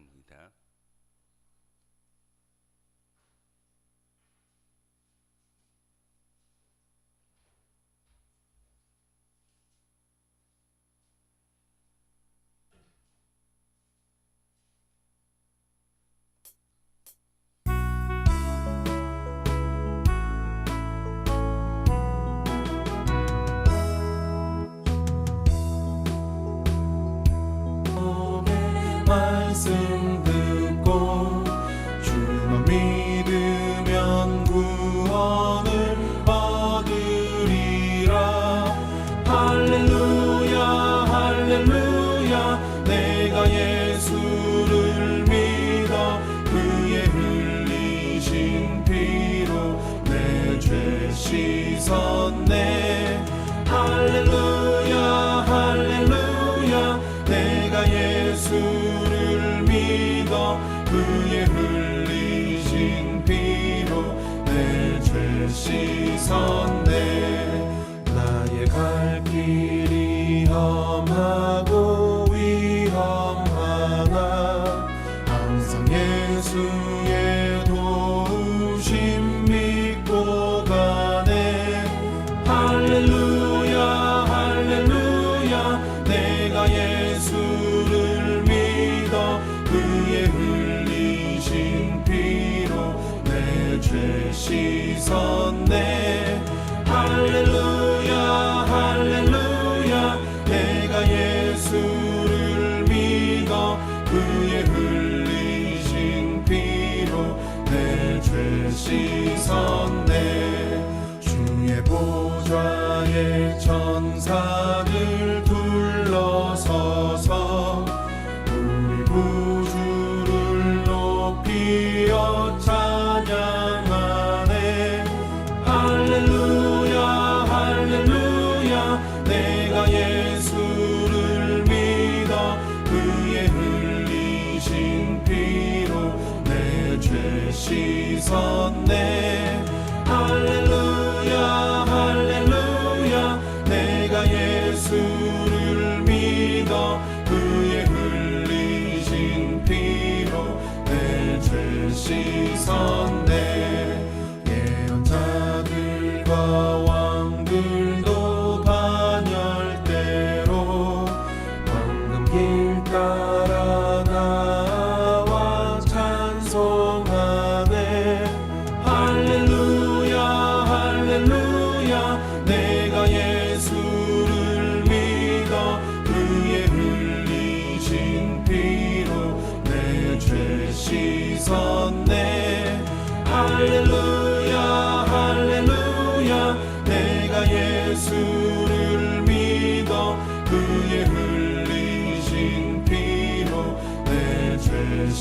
입니다. 말 험 내 죄 씻었네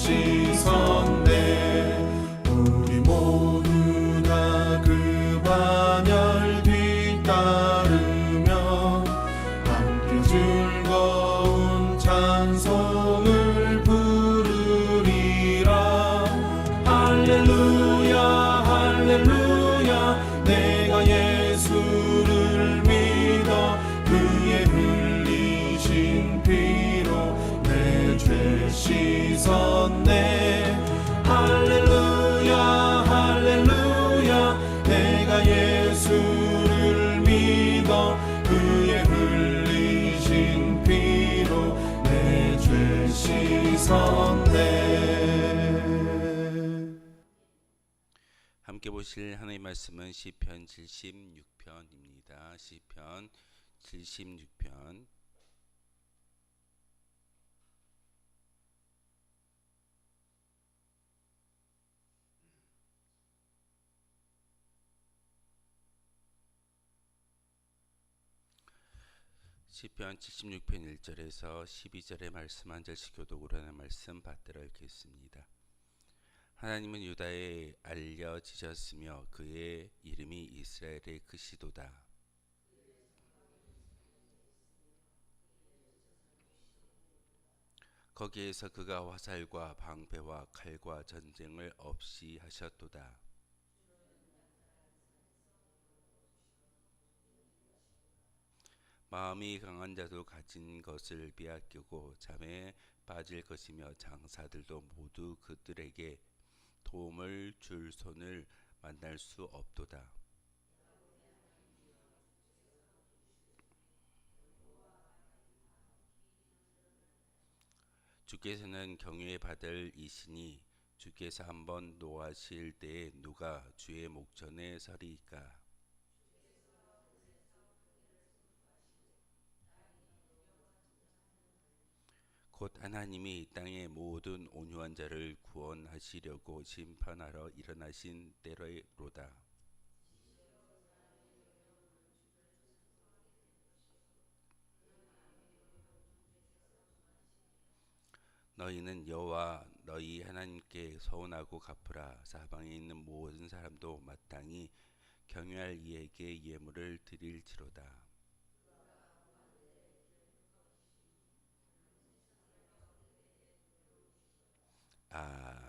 죄 보실 하나님의 말씀은 시편 76편입니다. 시편 76편 시편 76편 1절에서 12절의 말씀 한 절씩 교독으로 하는 말씀 받들어 읽겠습니다. 하나님은 유다에 알려지셨으며 그의 이름이 이스라엘의 크시도다. 거기에서 그가 화살과 방패와 칼과 전쟁을 없이 하셨도다. 마음이 강한 자도 가진 것을 빼앗기고 잠에 빠질 것이며 장사들도 모두 그들에게 도움을 줄 손을 만날 수 없도다. 주께서는 경외 받을 이시니 주께서 한번 노하실 때에 누가 주의 목전에 서리이까 곧 하나님이 이 땅의 모든 온유한 자를 구원하시려고 심판하러 일어나신 때로다. 너희는 여호와 너희 하나님께 서운하고 갚으라 사방에 있는 모든 사람도 마땅히 경외할 이에게 예물을 드릴지로다.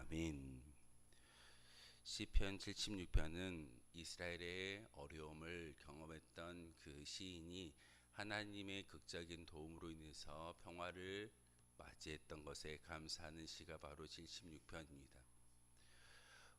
아멘. 시편 76편은 이스라엘의 어려움을 경험했던 그 시인이 하나님의 극적인 도움으로 인해서 평화를 맞이했던 것에 감사하는 시가 바로 76편입니다.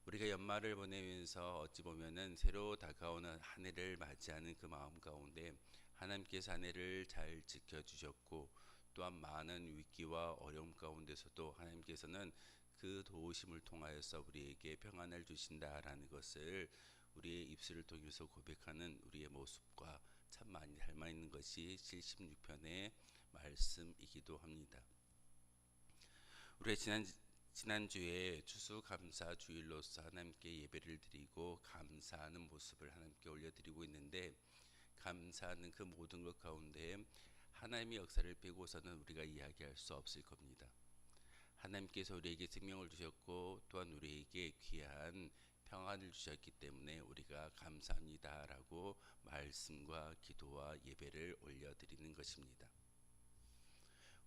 우리가 연말을 보내면서 어찌 보면은 새로 다가오는 한 해를 맞이하는 그 마음 가운데 하나님께서 한 해를 잘 지켜주셨고 또한 많은 위기와 어려움 가운데서도 하나님께서는 그 도우심을 통하여서 우리에게 평안을 주신다라는 것을 우리의 입술을 통해서 고백하는 우리의 모습과 참 많이 닮아 있는 것이 76편의 말씀이기도 합니다. 우리 지난 지난주에 추수감사 주일로서 하나님께 예배를 드리고 감사하는 모습을 하나님께 올려드리고 있는데 감사하는 그 모든 것 가운데 하나님의 역사를 빼고서는 우리가 이야기할 수 없을 겁니다. 하나님께서 우리에게 생명을 주셨고 또한 우리에게 귀한 평안을 주셨기 때문에 우리가 감사합니다라고 말씀과 기도와 예배를 올려드리는 것입니다.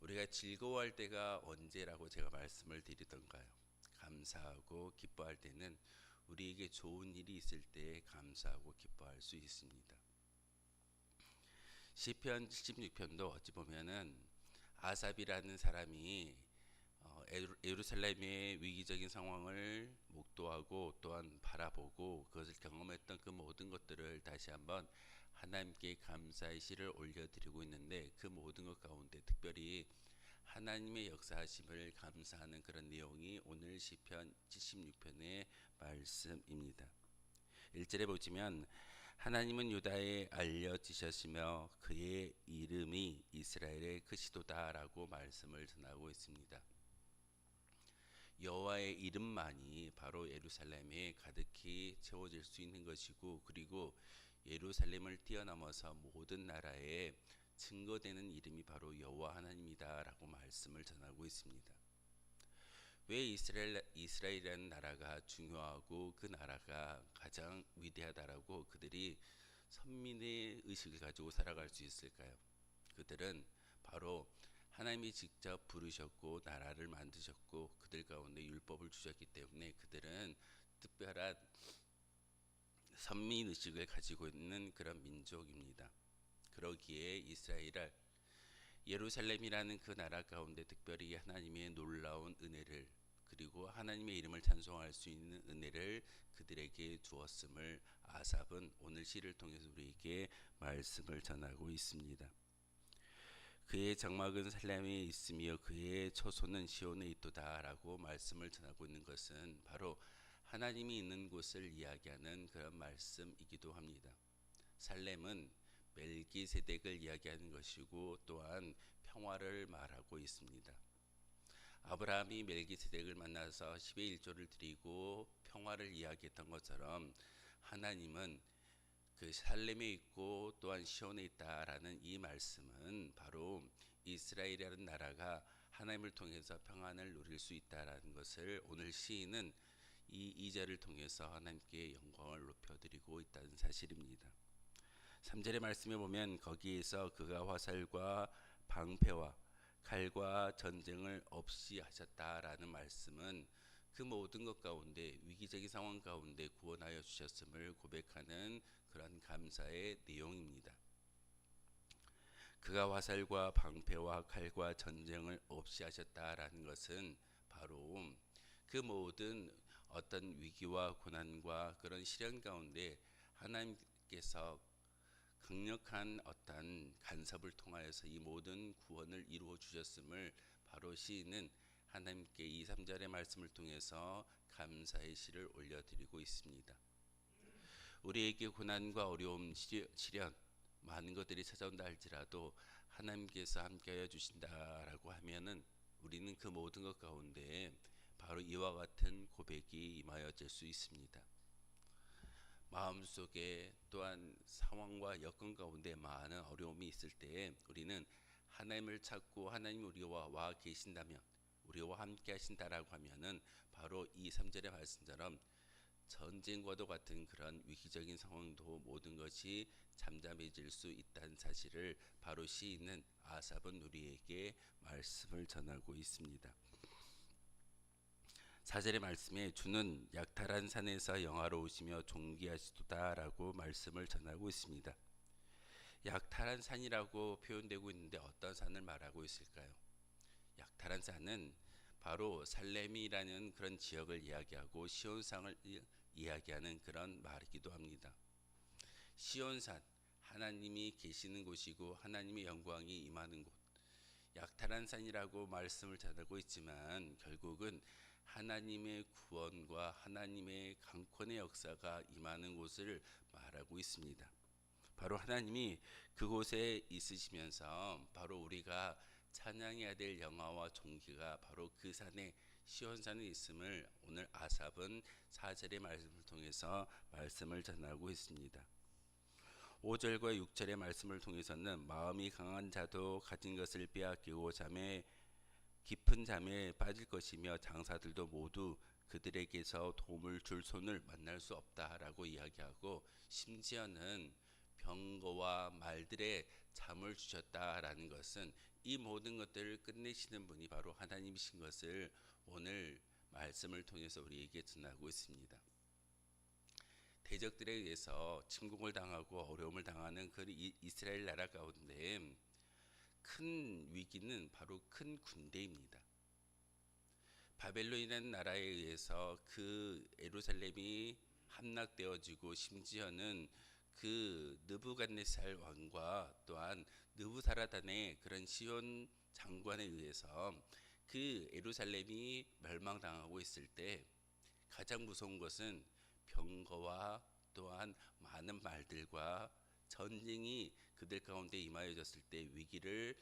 우리가 즐거워할 때가 언제라고 제가 말씀을 드리던가요? 감사하고 기뻐할 때는 우리에게 좋은 일이 있을 때 감사하고 기뻐할 수 있습니다. 시편 76편도 어찌 보면은 아삽이라는 사람이 어, 예루살렘의 위기적인 상황을 목도하고 또한 바라보고 그것을 경험했던 그 모든 것들을 다시 한번 하나님께 감사의 시를 올려드리고 있는데 그 모든 것 가운데 특별히 하나님의 역사하심을 감사하는 그런 내용이 오늘 시편 76편의 말씀입니다. 1절에 보시면 하나님은 유다에 알려지셨으며 그의 이름이 이스라엘의 크시도다라고 말씀을 전하고 있습니다. 여호와의 이름만이 바로 예루살렘에 가득히 채워질 수 있는 것이고 그리고 예루살렘을 뛰어넘어서 모든 나라에 증거되는 이름이 바로 여호와 하나님이다라고 말씀을 전하고 있습니다. 왜 이스라엘 이스라엘이라는 나라가 중요하고 그 나라가 가장 위대하다라고 그들이 선민의 의식을 가지고 살아갈 수 있을까요? 그들은 바로 하나님이 직접 부르셨고 나라를 만드셨고 그들 가운데 율법을 주셨기 때문에 그들은 특별한 선민 의식을 가지고 있는 그런 민족입니다. 그러기에 이스라엘을 예루살렘이라는 그 나라 가운데 특별히 하나님의 놀라운 은혜를 그리고 하나님의 이름을 찬송할 수 있는 은혜를 그들에게 주었음을 아삽은 오늘 시를 통해서 우리에게 말씀을 전하고 있습니다. 그의 장막은 살렘에 있으며 그의 처소는 시온에 있도다라고 말씀을 전하고 있는 것은 바로 하나님이 있는 곳을 이야기하는 그런 말씀이기도 합니다. 살렘은 멜기세덱을 이야기하는 것이고 또한 평화를 말하고 있습니다. 아브라함이 멜기세덱을 만나서 10의 1조를 드리고 평화를 이야기했던 것처럼 하나님은 그 살렘에 있고 또한 시온에 있다라는 이 말씀은 바로 이스라엘이라는 나라가 하나님을 통해서 평안을 누릴 수 있다라는 것을 오늘 시인은 이 이절을 통해서 하나님께 영광을 높여드리고 있다는 사실입니다. 3절의 말씀에 보면 거기에서 그가 화살과 방패와 칼과 전쟁을 없이 하셨다라는 말씀은 그 모든 것 가운데 위기적인 상황 가운데 구원하여 주셨음을 고백하는 그런 감사의 내용입니다. 그가 화살과 방패와 칼과 전쟁을 없이 하셨다라는 것은 바로 그 모든 어떤 위기와 고난과 그런 시련 가운데 하나님께서 강력한 어떤 간섭을 통하여서 이 모든 구원을 이루어 주셨음을 바로 시인은 하나님께 이 3절의 말씀을 통해서 감사의 시를 올려드리고 있습니다. 우리에게 고난과 어려움, 시- 시련 많은 것들이 찾아온다 할지라도 하나님께서 함께하여 주신다라고 하면은 우리는 그 모든 것 가운데 바로 이와 같은 고백이 임하여질 수 있습니다. 마음속에 또한 상황과 여건 가운데 많은 어려움이 있을 때에 우리는 하나님을 찾고 하나님 우리와 와 계신다면 우리와 함께 하신다라고 하면은 바로 이 3절의 말씀처럼 전쟁과도 같은 그런 위기적인 상황도 모든 것이 잠잠해질 수 있다는 사실을 바로 시인은 아삽은 우리에게 말씀을 전하고 있습니다. 4절의 말씀에 주는 약탈한 산에서 영화로우시며 존귀하시도다라고 말씀을 전하고 있습니다. 약탈한 산이라고 표현되고 있는데 어떤 산을 말하고 있을까요? 약탈한 산은 바로 살렘이라는 그런 지역을 이야기하고 시온산을 이- 이야기하는 그런 말이기도 합니다. 시온산 하나님이 계시는 곳이고 하나님의 영광이 임하는 곳. 약탈한 산이라고 말씀을 전하고 있지만 결국은 하나님의 구원과 하나님의 강권의 역사가 임하는 곳을 말하고 있습니다. 바로 하나님이 그곳에 있으시면서 바로 우리가 찬양해야 될 영화와 존귀가 바로 그 산에 시온산에 있음을 오늘 아삽은 4절의 말씀을 통해서 말씀을 전하고 있습니다. 5절과 6절의 말씀을 통해서는 마음이 강한 자도 가진 것을 빼앗기고 잠에 깊은 잠에 빠질 것이며 장사들도 모두 그들에게서 도움을 줄 손을 만날 수 없다라고 이야기하고 심지어는 병거와 말들의 잠을 주셨다라는 것은 이 모든 것들을 끝내시는 분이 바로 하나님이신 것을 오늘 말씀을 통해서 우리에게 전하고 있습니다. 대적들에 의해서 침공을 당하고 어려움을 당하는 그 이- 이스라엘 나라 가운데 큰 위기는 바로 큰 군대입니다. 바벨론이라는 나라에 의해서 그 에루살렘이 함락되어지고 심지어는 그 느부갓네살 왕과 또한 느부사라단의 그런 시온 장관에 의해서 그 에루살렘이 멸망당하고 있을 때 가장 무서운 것은 병거와 또한 많은 말들과 전쟁이 그들 가운데 임하여졌을 때 위기를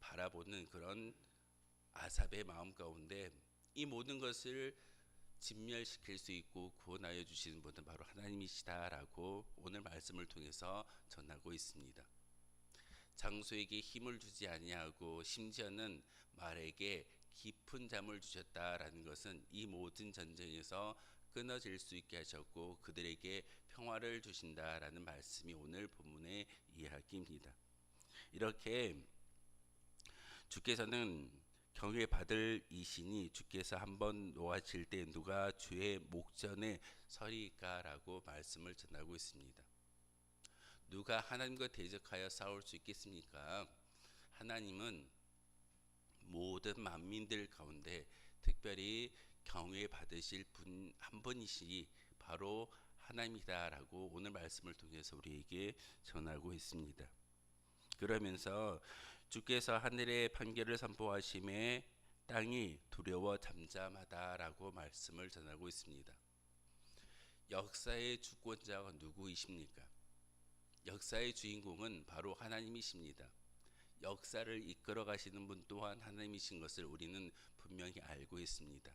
바라보는 그런 아삽의 마음 가운데 이 모든 것을 진멸시킬 수 있고 구원하여 주시는 분은 바로 하나님이시다라고 오늘 말씀을 통해서 전하고 있습니다. 장소에게 힘을 주지 아니하고 심지어는 말에게 깊은 잠을 주셨다라는 것은 이 모든 전쟁에서 끊어질 수 있게 하셨고 그들에게 평화를 주신다라는 말씀이 오늘 본문의 이야기입니다. 이렇게 주께서는 경외 받을 이 신이 주께서 한번 놓아질 때 누가 주의 목전에 서리까라고 말씀을 전하고 있습니다. 누가 하나님과 대적하여 싸울 수 있겠습니까? 하나님은 모든 만민들 가운데 특별히 경외 받으실 분 한 분이시 바로 하나님이다라고 오늘 말씀을 통해서 우리에게 전하고 있습니다. 그러면서 주께서 하늘의 판결을 선포하심에 땅이 두려워 잠잠하다라고 말씀을 전하고 있습니다. 역사의 주권자가 누구이십니까? 역사의 주인공은 바로 하나님이십니다. 역사를 이끌어 가시는 분 또한 하나님이신 것을 우리는 분명히 알고 있습니다.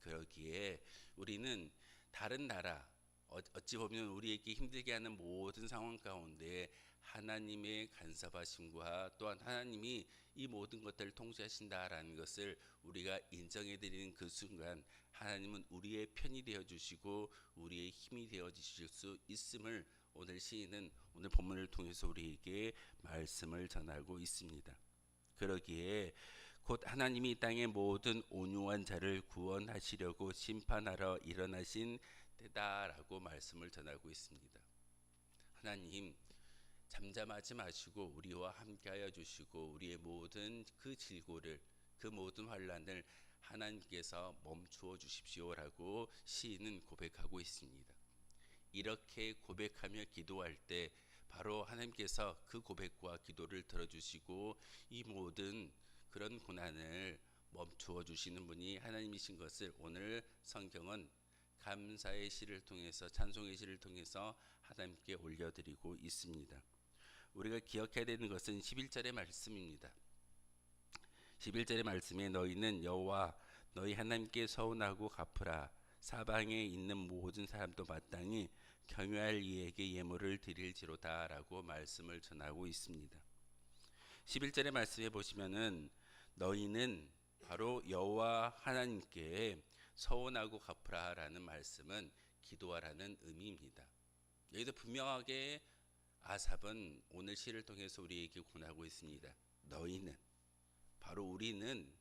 그러기에 우리는 다른 나라 어- 어찌 보면 우리에게 힘들게 하는 모든 상황 가운데 하나님의 간섭하심과 또한 하나님이 이 모든 것들을 통치하신다라는 것을 우리가 인정해 드리는 그 순간 하나님은 우리의 편이 되어 주시고 우리의 힘이 되어 주실 수 있음을 오늘 시인은 오늘 본문을 통해서 우리에게 말씀을 전하고 있습니다. 그러기에 곧 하나님이 이 땅의 모든 온유한 자를 구원하시려고 심판하러 일어나신 때다라고 말씀을 전하고 있습니다. 하나님 잠잠하지 마시고 우리와 함께하여 주시고 우리의 모든 그 질고를 그 모든 환란을 하나님께서 멈추어 주십시오라고 시인은 고백하고 있습니다. 이렇게 고백하며 기도할 때 바로 하나님께서 그 고백과 기도를 들어주시고 이 모든 그런 고난을 멈추어 주시는 분이 하나님이신 것을 오늘 성경은 감사의 시를 통해서 찬송의 시를 통해서 하나님께 올려드리고 있습니다. 우리가 기억해야 되는 것은 11절의 말씀입니다. 11절의 말씀에 너희는 여호와 너희 하나님께 서운하고 갚으라 사방에 있는 모든 사람도 마땅히 경유할 이에게 예물을 드릴지로다라고 말씀을 전하고 있습니다. 11절의 말씀에 보시면은 너희는 바로 여호와 하나님께 서운하고 갚으라라는 말씀은 기도하라는 의미입니다. 여기서 분명하게 아삽은 오늘 시를 통해서 우리에게 권하고 있습니다. 너희는 바로 우리는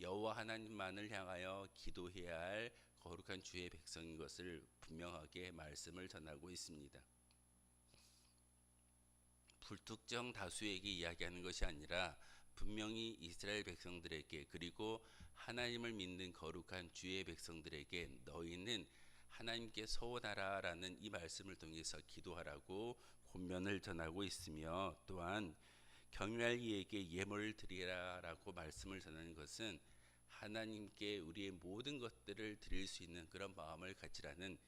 여호와 하나님만을 향하여 기도해야 할 거룩한 주의 백성인 것을 분명하게 말씀을 전하고 있습니다. 불특정 다수에게 이야기하는 것이 아니라 분명히 이스라엘 백성들에게 그리고 하나님을 믿는 거룩한 주의 백성들에게 너희는 하나님께 서원하라라는 이 말씀을 통해서 기도하라고 권면을 전하고 있으며 또한 경유할 이에게 예물을 드리라라고 말씀을 전하는 것은 하나님께 우리의 모든 것들을 드릴 수 있는 그런 마음을 가지라는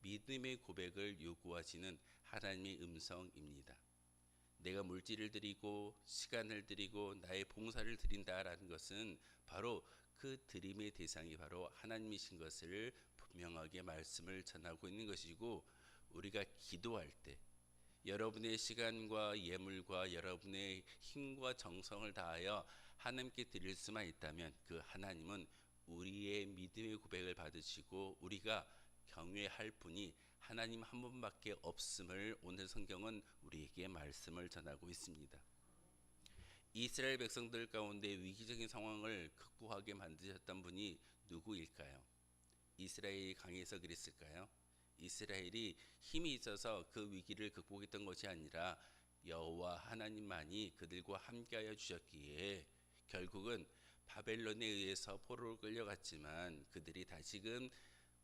믿음의 고백을 요구하시는 하나님의 음성입니다. 내가 물질을 드리고 시간을 드리고 나의 봉사를 드린다라는 것은 바로 그 드림의 대상이 바로 하나님이신 것을 분명하게 말씀을 전하고 있는 것이고 우리가 기도할 때 여러분의 시간과 예물과 여러분의 힘과 정성을 다하여 하나님께 드릴 수만 있다면 그 하나님은 우리의 믿음의 고백을 받으시고 우리가 경외할 분이 하나님 한 분밖에 없음을 오늘 성경은 우리에게 말씀을 전하고 있습니다. 이스라엘 백성들 가운데 위기적인 상황을 극복하게 만드셨던 분이 누구일까요? 이스라엘이 강해서 그랬을까요? 이스라엘이 힘이 있어서 그 위기를 극복했던 것이 아니라 여호와 하나님만이 그들과 함께하여 주셨기에 결국은 바벨론에 의해서 포로로 끌려갔지만 그들이 다시금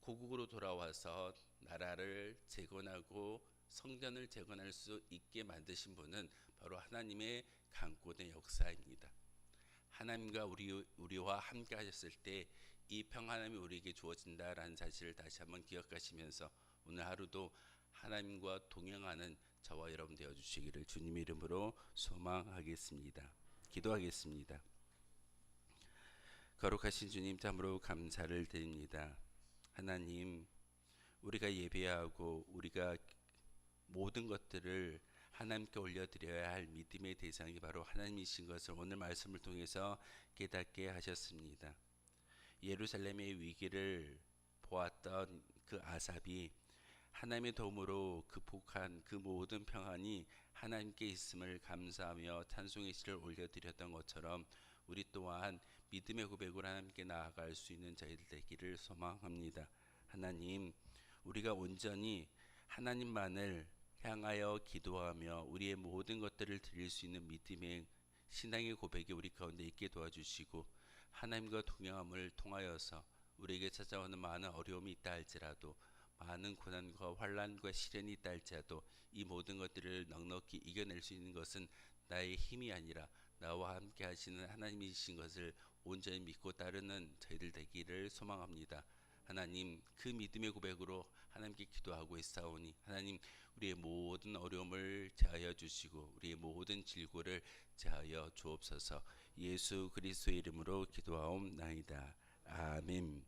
고국으로 돌아와서 나라를 재건하고 성전을 재건할 수 있게 만드신 분은 바로 하나님의 강권의 역사입니다. 하나님과 우리 우리와 함께 하셨을 때 이 평안함이 우리에게 주어진다라는 사실을 다시 한번 기억하시면서 오늘 하루도 하나님과 동행하는 저와 여러분 되어 주시기를 주님 이름으로 소망하겠습니다. 기도하겠습니다. 거룩하신 주님 참으로 감사를 드립니다. 하나님 우리가 예배하고 우리가 모든 것들을 하나님께 올려드려야 할 믿음의 대상이 바로 하나님이신 것을 오늘 말씀을 통해서 깨닫게 하셨습니다. 예루살렘의 위기를 보았던 그 아삽이 하나님의 도움으로 극복한 그 모든 평안이 하나님께 있음을 감사하며 찬송의 시를 올려드렸던 것처럼 우리 또한 믿음의 고백으로 하나님께 나아갈 수 있는 저희들 되기를 소망합니다. 하나님, 우리가 온전히 하나님만을 향하여 기도하며 우리의 모든 것들을 드릴 수 있는 믿음의 신앙의 고백이 우리 가운데 있게 도와주시고 하나님과 동행함을 통하여서 우리에게 찾아오는 많은 어려움이 있다 할지라도 많은 고난과 환란과 시련이 있다 할지라도 이 모든 것들을 넉넉히 이겨낼 수 있는 것은 나의 힘이 아니라 나와 함께 하시는 하나님이신 것을 온전히 믿고 따르는 저희들 되기를 소망합니다. 하나님 그 믿음의 고백으로 하나님께 기도하고 있사오니 하나님 우리의 모든 어려움을 제하여 주시고 우리의 모든 질고를 제하여 주옵소서 예수 그리스도의 이름으로 기도하옵나이다. 아멘.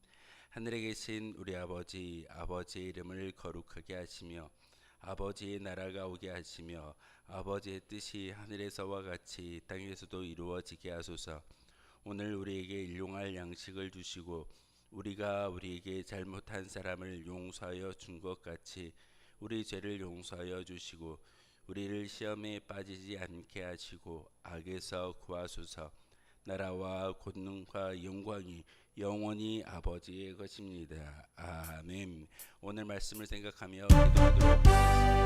하늘에 계신 우리 아버지 아버지의 이름을 거룩하게 하시며 아버지의 나라가 오게 하시며 아버지의 뜻이 하늘에서와 같이 땅에서도 이루어지게 하소서. 오늘 우리에게 일용할 양식을 주시고 우리가 우리에게 잘못한 사람을 용서하여 준 것 같이 우리 죄를 용서하여 주시고 우리를 시험에 빠지지 않게 하시고 악에서 구하소서. 나라와 권능과 영광이 영원히 아버지의 것입니다. 아멘. 오늘 말씀을 생각하며 기도하도록 하겠습니다.